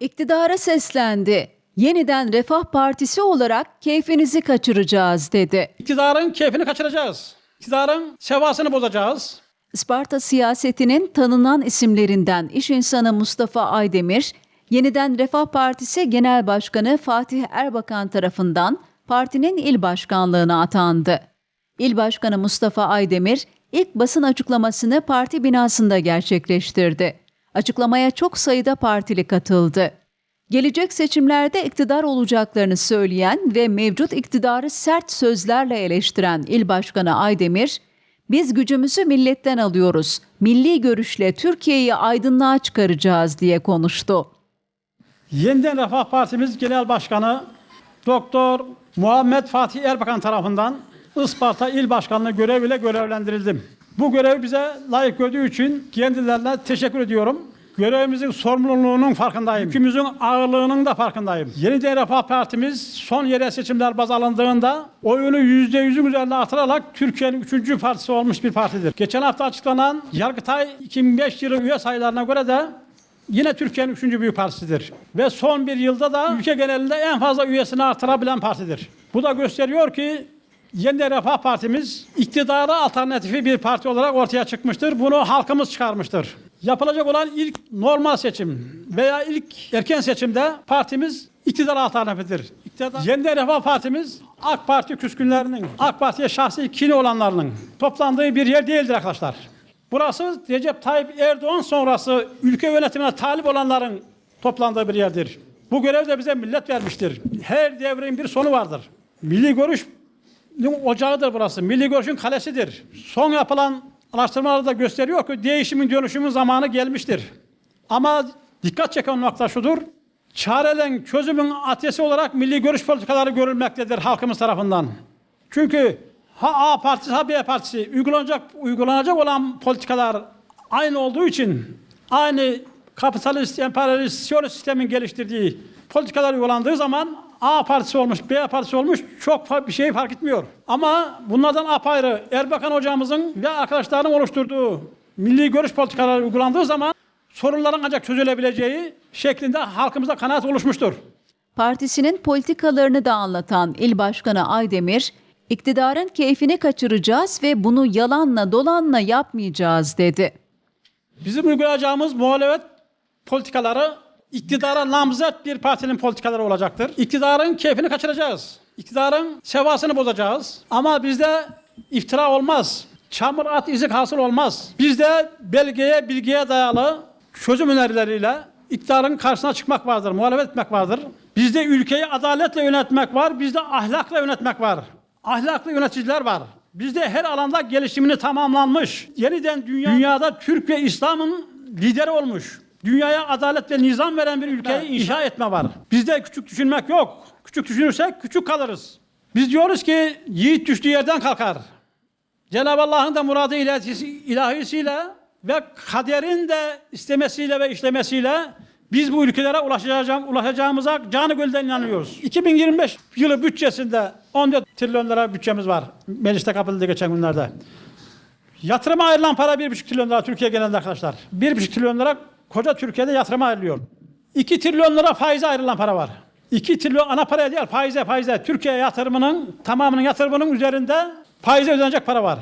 İktidara seslendi. Yeniden Refah Partisi olarak keyfinizi kaçıracağız dedi. İktidarın keyfini kaçıracağız. İktidarın sevasını bozacağız. Isparta siyasetinin tanınan isimlerinden iş insanı Mustafa Aydemir, Yeniden Refah Partisi Genel Başkanı Fatih Erbakan tarafından partinin il başkanlığına atandı. İl Başkanı Mustafa Aydemir ilk basın açıklamasını parti binasında gerçekleştirdi. Açıklamaya çok sayıda partili katıldı. Gelecek seçimlerde iktidar olacaklarını söyleyen ve mevcut iktidarı sert sözlerle eleştiren İl Başkanı Aydemir, biz gücümüzü milletten alıyoruz. Milli görüşle Türkiye'yi aydınlığa çıkaracağız diye konuştu. Yeniden Refah Partimiz Genel Başkanı Doktor Muhammed Fatih Erbakan tarafından Isparta İl Başkanlığı göreviyle görevlendirildim. Bu görevi bize layık gördüğü için kendilerine teşekkür ediyorum. Görevimizin sorumluluğunun farkındayım. Yükümüzün ağırlığının da farkındayım. Yeniden Refah Partimiz son yerel seçimler baz alındığında oyunu %100'ün üzerine artırarak Türkiye'nin üçüncü partisi olmuş bir partidir. Geçen hafta açıklanan Yargıtay 2005 yılı üye sayılarına göre de Yine Türkiye'nin üçüncü büyük partisidir. Ve son bir yılda da ülke genelinde en fazla üyesini artırabilen partidir. Bu da gösteriyor ki Yeniden Refah Partimiz iktidara alternatifi bir parti olarak ortaya çıkmıştır. Bunu halkımız çıkarmıştır. Yapılacak olan ilk normal seçim veya ilk erken seçimde partimiz iktidar alternatifidir. İktidar, Yeniden Refah Partimiz AK Parti küskünlerinin, AK Parti'ye şahsi kini olanlarının toplandığı bir yer değildir arkadaşlar. Burası Recep Tayyip Erdoğan sonrası ülke yönetimine talip olanların toplandığı bir yerdir. Bu görev de bize millet vermiştir. Her devrin bir sonu vardır. Milli görüş ocağıdır burası. Milli görüşün kalesidir. Son yapılan araştırmalar da gösteriyor ki değişimin dönüşümün zamanı gelmiştir. Ama dikkat çeken nokta şudur. Çarelerin çözümün adresi olarak milli görüş politikaları görülmektedir halkımız tarafından. Çünkü ha A partisi ha B partisi uygulanacak uygulanacak olan politikalar aynı olduğu için aynı kapitalist, emperyalist, siyonist sistemin geliştirdiği politikalar uygulandığı zaman A partisi olmuş, B partisi olmuş çok bir şey fark etmiyor. Ama bunlardan apayrı Erbakan hocamızın ve arkadaşlarının oluşturduğu milli görüş politikaları uygulandığı zaman sorunların ancak çözülebileceği şeklinde halkımızda kanaat oluşmuştur. Partisinin politikalarını da anlatan İl Başkanı Aydemir, iktidarın keyfini kaçıracağız ve bunu yalanla dolanla yapmayacağız dedi. Bizim uygulayacağımız muhalefet politikaları iktidara namzet bir partinin politikaları olacaktır. İktidarın keyfini kaçıracağız. İktidarın sevasını bozacağız. Ama bizde iftira olmaz. Çamur at izik hasıl olmaz. Bizde belgeye, bilgiye dayalı çözüm önerileriyle iktidarın karşısına çıkmak vardır, muhalefet etmek vardır. Bizde ülkeyi adaletle yönetmek var, bizde ahlakla yönetmek var. Ahlaklı yöneticiler var. Bizde her alanda gelişimini tamamlanmış. Yeniden dünya, dünyada Türk ve İslam'ın lideri olmuş. Dünyaya adalet ve nizam veren bir ülkeyi inşa etme var. Bizde küçük düşünmek yok. Küçük düşünürsek küçük kalırız. Biz diyoruz ki yiğit düştüğü yerden kalkar. Cenab-ı Allah'ın da muradı ilahisi- ilahisiyle ve kaderin de istemesiyle ve işlemesiyle biz bu ülkelere ulaşacağım, ulaşacağımıza canı gölden inanıyoruz. 2025 yılı bütçesinde 14 trilyon lira bütçemiz var. Mecliste kapatıldı geçen günlerde. Yatırıma ayrılan para 1,5 trilyon lira Türkiye genelinde arkadaşlar. 1,5 trilyon lira koca Türkiye'de yatırıma ayrılıyor. 2 trilyon lira faize ayrılan para var. 2 trilyon ana paraya değil faize faize. Türkiye yatırımının tamamının yatırımının üzerinde faize ödenecek para var.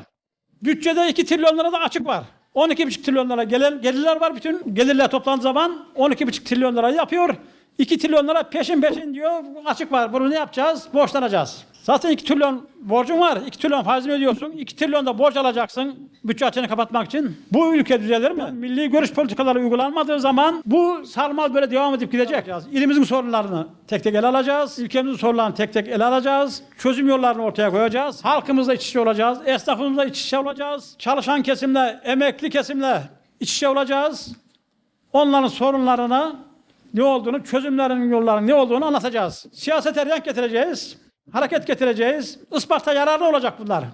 Bütçede 2 trilyon lira da açık var. 12,5 trilyon lira gelen, gelirler var bütün. Gelirler toplandığı zaman 12,5 trilyon lira yapıyor. 2 trilyon lira peşin peşin diyor açık var. Bunu ne yapacağız? Borçlanacağız. Zaten 2 trilyon borcun var. 2 trilyon faizini ödüyorsun. 2 trilyon da borç alacaksın bütçe açığını kapatmak için. Bu ülke düzelir mi? Milli görüş politikaları uygulanmadığı zaman bu sarmal böyle devam edip gidecek. İlimizin sorunlarını tek tek ele alacağız. Ülkemizin sorunlarını tek tek ele alacağız. Çözüm yollarını ortaya koyacağız. Halkımızla iç içe olacağız. Esnafımızla iç içe olacağız. Çalışan kesimle, emekli kesimle iç içe olacağız. Onların sorunlarına ne olduğunu, çözümlerinin yollarının ne olduğunu anlatacağız. Siyasete renk getireceğiz, hareket getireceğiz. Isparta yararlı olacak bunlar.